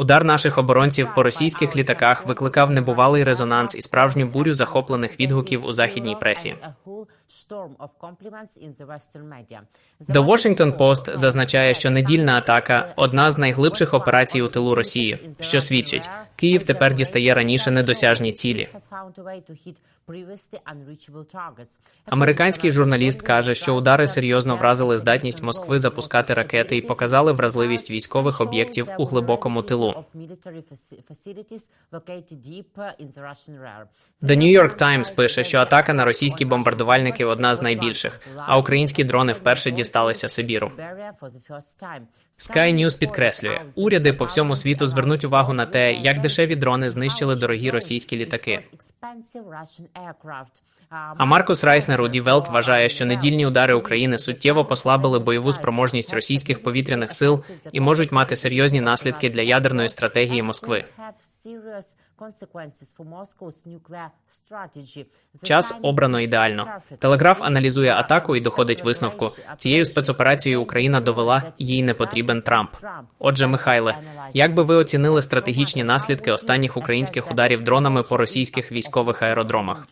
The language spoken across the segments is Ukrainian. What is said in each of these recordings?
Удар наших оборонців по російських літаках викликав небувалий резонанс і справжню бурю захоплених відгуків у західній пресі. The Washington Post зазначає, що недільна атака одна з найглибших операцій у тилу Росії, що свідчить, Київ тепер дістає раніше недосяжні цілі. Американський журналіст каже, що удари серйозно вразили здатність Москви запускати ракети і показали вразливість військових об'єктів у глибокому тилу. The New York Times пише, що атака на російські бомбардувальники одна з найбільших, а українські дрони вперше дісталися Сибіру. Sky News підкреслює, уряди по всьому світу звернуть увагу на те, як дешеві дрони знищили дорогі російські літаки. А Маркус Райснер у Die Welt вважає, що недільні удари України суттєво послабили бойову спроможність російських повітряних сил і можуть мати серйозні наслідки для ядерної стратегії Москви. Час обрано ідеально. Телеграф аналізує атаку і доходить висновку. Цією спецоперацією Україна довела, їй не потрібен Трамп. Отже, Михайле, як би ви оцінили стратегічні наслідки останніх українських ударів дронами по російських військових аеродромах?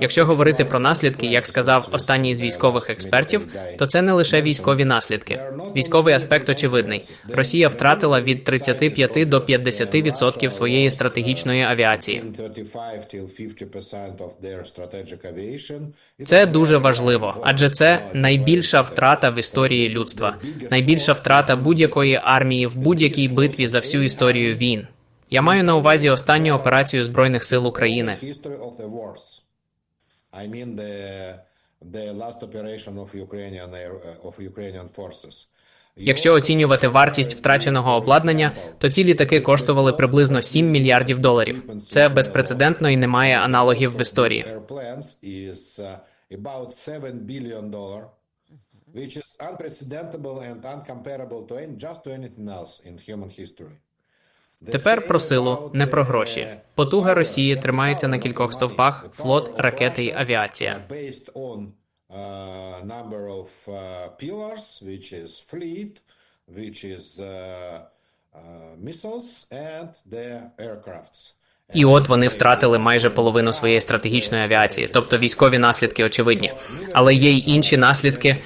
Якщо говорити про наслідки, як сказав останній з військових експертів, то це не лише військові наслідки. Військовий аспект очевидний: Росія втратила від 35 до 50% своєї стратегічної авіації. Це дуже важливо, адже це найбільша втрата в історії людства, найбільша втрата будь-якої армії в будь-якій битві за всю історію війн. Я маю на увазі останню операцію збройних сил України. I mean the the last operation of Ukrainian air, uh, of Ukrainian forces. Якщо оцінювати вартість втраченого обладнання, то ці літаки коштували приблизно 7 мільярдів доларів. Це безпрецедентно і не має аналогів в історії. Airplanes is uh, about 7 billion dollar, which is unprecedentable and uncomparable to just to anything else in human history. Тепер про силу, не про гроші. Потуга Росії тримається на кількох стовпах: флот, ракети і авіація. І от вони втратили майже половину своєї стратегічної авіації, тобто військові наслідки очевидні. Але є й інші наслідки.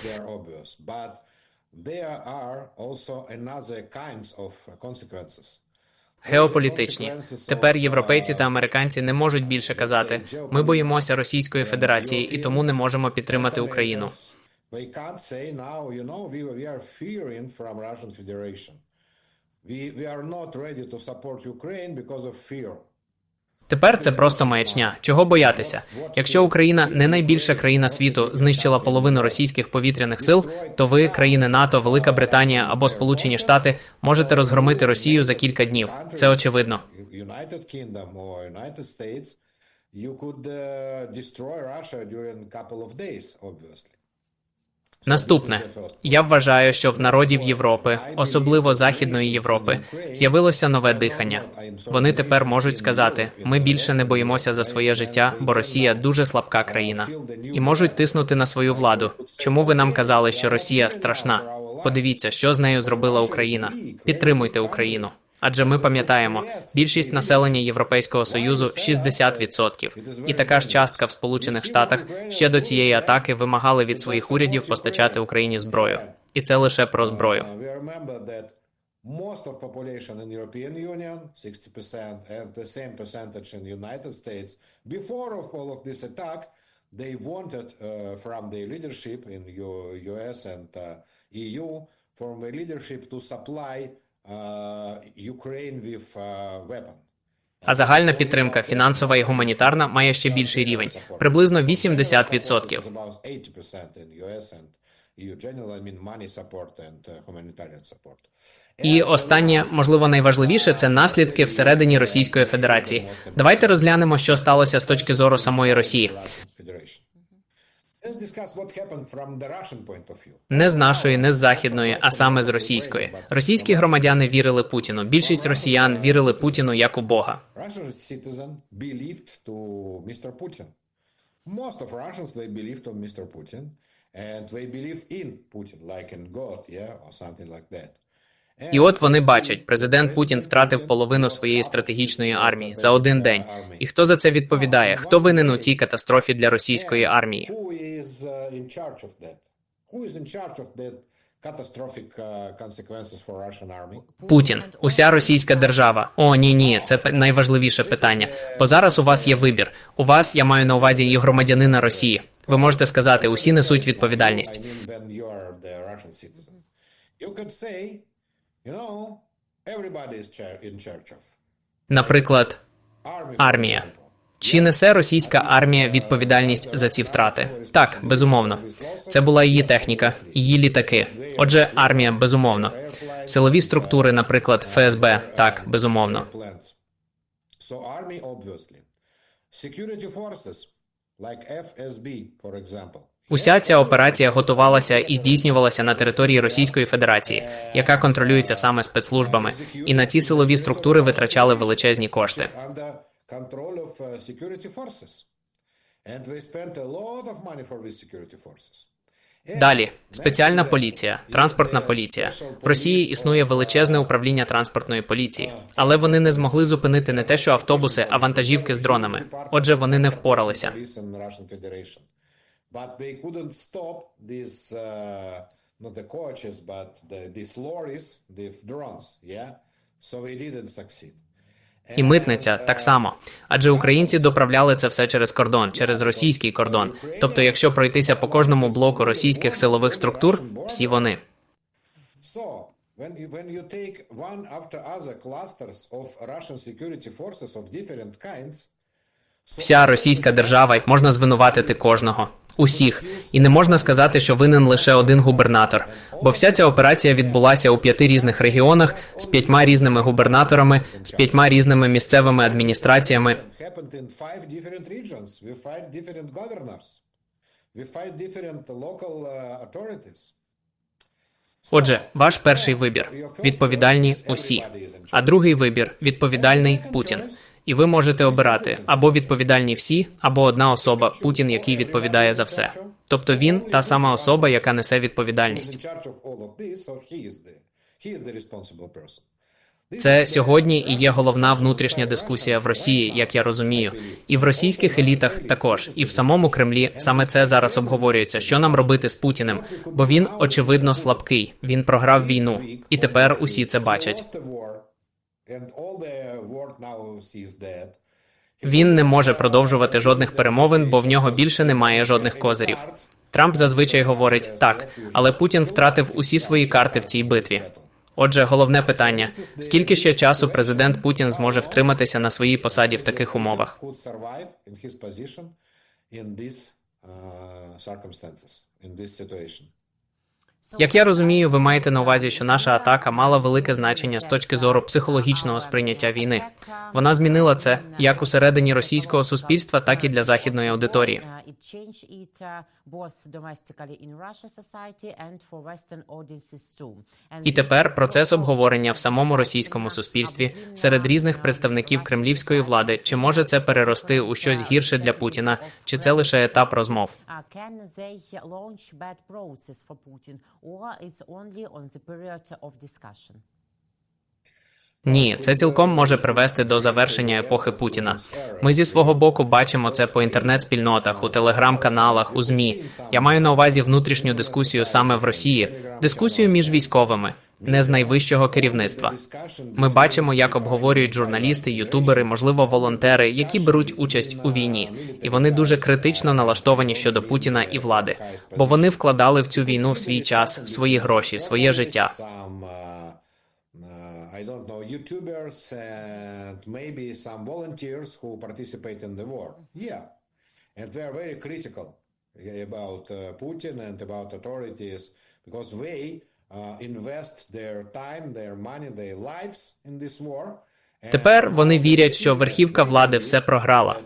There are also another kinds of consequences. Геополітичні тепер європейці та американці не можуть більше казати: ми боїмося Російської Федерації і тому не можемо підтримати Україну. We are not ready to support Ukraine because of fear. Тепер це просто маячня. Чого боятися? Якщо Україна не найбільша країна світу знищила половину російських повітряних сил, то ви, країни НАТО, Велика Британія або Сполучені Штати, можете розгромити Росію за кілька днів. Це очевидно. You could uh, destroy Russia during a couple of days, obviously. Наступне я вважаю, що в народів Європи, особливо Західної Європи, з'явилося нове дихання. Вони тепер можуть сказати: ми більше не боїмося за своє життя, бо Росія дуже слабка країна, і можуть тиснути на свою владу. Чому ви нам казали, що Росія страшна? Подивіться, що з нею зробила Україна. Підтримуйте Україну. Адже ми пам'ятаємо, більшість населення Європейського союзу 60%. І така ж частка в Сполучених Штатах ще до цієї атаки вимагали від своїх урядів постачати Україні зброю. І це лише про зброю. Uh, most of population in European Union, 60%, and the same percentage in United States, before of all of this attack, they wanted uh, from the leadership in US and uh, EU, from the leadership to supply with uh. А загальна підтримка, фінансова і гуманітарна, має ще більший рівень приблизно 80%. It's about 80% in US and EU general, I mean money support and uh. І останнє, можливо, найважливіше це наслідки всередині Російської Федерації. Давайте розглянемо, що сталося з точки зору самої Росії. Не з нашої, не з західної, а саме з російської. Російські громадяни вірили Путіну. Більшість росіян вірили Путіну як у Бога. Most of Russians they believed to Mr. Putin, and they believe in Putin, like in God, yeah, or something like that. І от вони бачать, президент Путін втратив половину своєї стратегічної армії за один день. І хто за це відповідає? Хто винен у цій катастрофі для російської армії? Uh, uh? Путін, уся російська держава. О, ні, ні, це найважливіше питання. Бо зараз у вас є вибір. У вас я маю на увазі і громадянина Росії. Ви можете сказати, усі несуть відповідальність. Наприклад, армія. Чи несе російська армія відповідальність за ці втрати? Так, безумовно. Це була її техніка, її літаки. Отже, армія безумовно. Силові структури, наприклад, ФСБ, так, безумовно. Security forces, like FSB, for example. Уся ця операція готувалася і здійснювалася на території Російської Федерації, яка контролюється саме спецслужбами, і на ці силові структури витрачали величезні кошти. Далі спеціальна поліція, транспортна поліція. В Росії існує величезне управління транспортної поліції, але вони не змогли зупинити не те, що автобуси, а вантажівки з дронами. Отже, вони не впоралися. But they couldn't stop these, uh, not the coaches, but the, these lorries, the drones, yeah? So they didn't succeed. І митниця так само. Адже українці доправляли це все через кордон, через російський кордон. Тобто, якщо пройтися по кожному блоку російських силових структур, всі вони. So, when you, when you take one after other clusters of Russian security forces of different kinds, Вся російська держава можна звинуватити кожного. Усіх, і не можна сказати, що винен лише один губернатор, бо вся ця операція відбулася у п'яти різних регіонах з п'ятьма різними губернаторами, з п'ятьма різними місцевими адміністраціями. Отже, ваш перший вибір відповідальні усі. А другий вибір відповідальний Путін. І ви можете обирати або відповідальні всі, або одна особа Путін, який відповідає за все. Тобто він та сама особа, яка несе відповідальність. Це сьогодні і є головна внутрішня дискусія в Росії, як я розумію, і в російських елітах також, і в самому Кремлі саме це зараз обговорюється. Що нам робити з Путіним? Бо він очевидно слабкий. Він програв війну, і тепер усі це бачать. Він не може продовжувати жодних перемовин, бо в нього більше немає жодних козирів. Трамп зазвичай говорить так, але Путін втратив усі свої карти в цій битві. Отже, головне питання: скільки ще часу президент Путін зможе втриматися на своїй посаді в таких умовах? In these uh, circumstances, in this situation. Як я розумію, ви маєте на увазі, що наша атака мала велике значення з точки зору психологічного сприйняття війни. Вона змінила це як усередині російського суспільства, так і для західної аудиторії. І тепер процес обговорення в самому російському суспільстві серед різних представників кремлівської влади, чи може це перерости у щось гірше для Путіна, чи це лише етап розмов? Or it's only on the period of discussion? Ні, це цілком може привести до завершення епохи Путіна. Ми зі свого боку бачимо це по інтернет-спільнотах, у телеграм-каналах, у змі. Я маю на увазі внутрішню дискусію саме в Росії, дискусію між військовими, не з найвищого керівництва. Ми бачимо, як обговорюють журналісти, ютубери, можливо, волонтери, які беруть участь у війні, і вони дуже критично налаштовані щодо Путіна і влади, бо вони вкладали в цю війну свій час, свої гроші, своє життя. I don't know, YouTubers and maybe some volunteers who participate about uh, Putin and about authorities because they Тепер вони вірять, що верхівка влади все програла.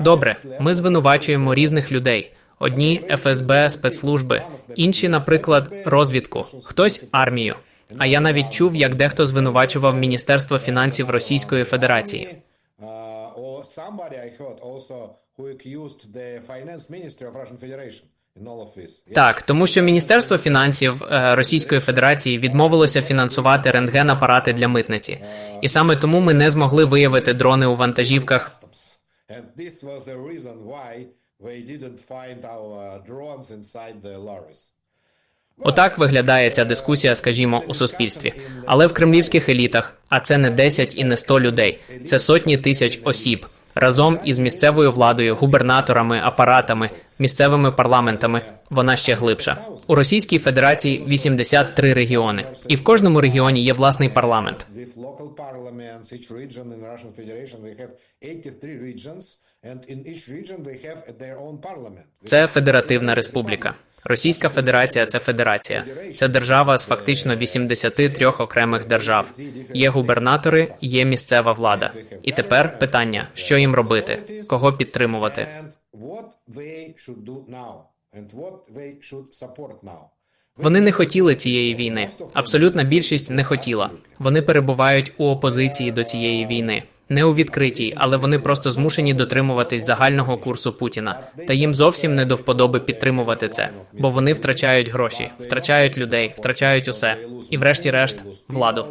Добре, ми звинувачуємо різних людей. Одні ФСБ, спецслужби, інші, наприклад, розвідку, хтось армію. А я навіть чув, як дехто звинувачував Міністерство фінансів Російської Федерації. Uh, Так, тому що Міністерство фінансів е, Російської Федерації відмовилося фінансувати рентген-апарати для митниці, і саме тому ми не змогли виявити дрони у вантажівках. Отак виглядає ця дискусія, скажімо, у суспільстві. Але в кремлівських елітах, а це не 10 і не 100 людей, це сотні тисяч осіб. Разом із місцевою владою, губернаторами, апаратами, місцевими парламентами вона ще глибша. У Російській Федерації 83 регіони, і в кожному регіоні є власний парламент. With local parliaments, each region in the Russian Federation, they have 83 regions, and in each region they have their own parliament. Це федеративна республіка. Російська Федерація це федерація. Це держава з фактично 83 окремих держав. Є губернатори, є місцева влада. І тепер питання: що їм робити, кого підтримувати. Вони не хотіли цієї війни. Абсолютна більшість не хотіла. Вони перебувають у опозиції до цієї війни. Не у відкритій, але вони просто змушені дотримуватись загального курсу Путіна. Та їм зовсім не до вподоби підтримувати це, бо вони втрачають гроші, втрачають людей, втрачають усе. І, врешті-решт, владу.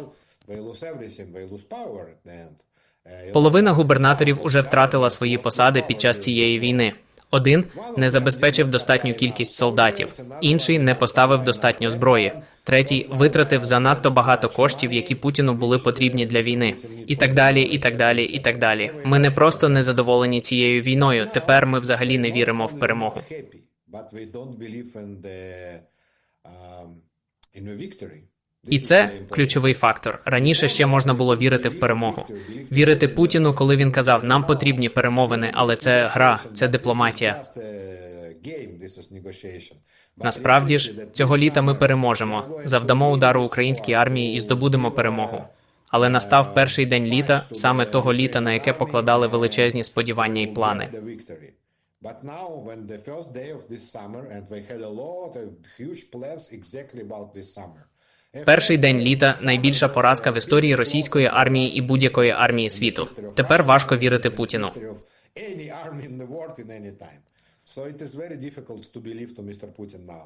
Половина губернаторів уже втратила свої посади під час цієї війни. Один не забезпечив достатню кількість солдатів, інший не поставив достатньо зброї. Третій витратив занадто багато коштів, які Путіну були потрібні для війни, і так далі, і так далі, і так далі. Ми не просто не задоволені цією війною. Тепер ми взагалі не віримо в перемогу. in um, victory. І це ключовий фактор. Раніше ще можна було вірити в перемогу. Вірити Путіну, коли він казав, нам потрібні перемовини, але це гра, це дипломатія. Насправді ж, цього літа ми переможемо, завдамо удару українській армії і здобудемо перемогу. Але настав перший день літа, саме того літа, на яке покладали величезні сподівання і плани. But now, when the first day of this summer, and they had a lot of huge plans exactly about this summer. Перший день літа найбільша поразка в історії російської армії і будь-якої армії світу. Тепер важко вірити Путіну. Any army in the world in any time. So it is very difficult to believe to Mr. Putin now.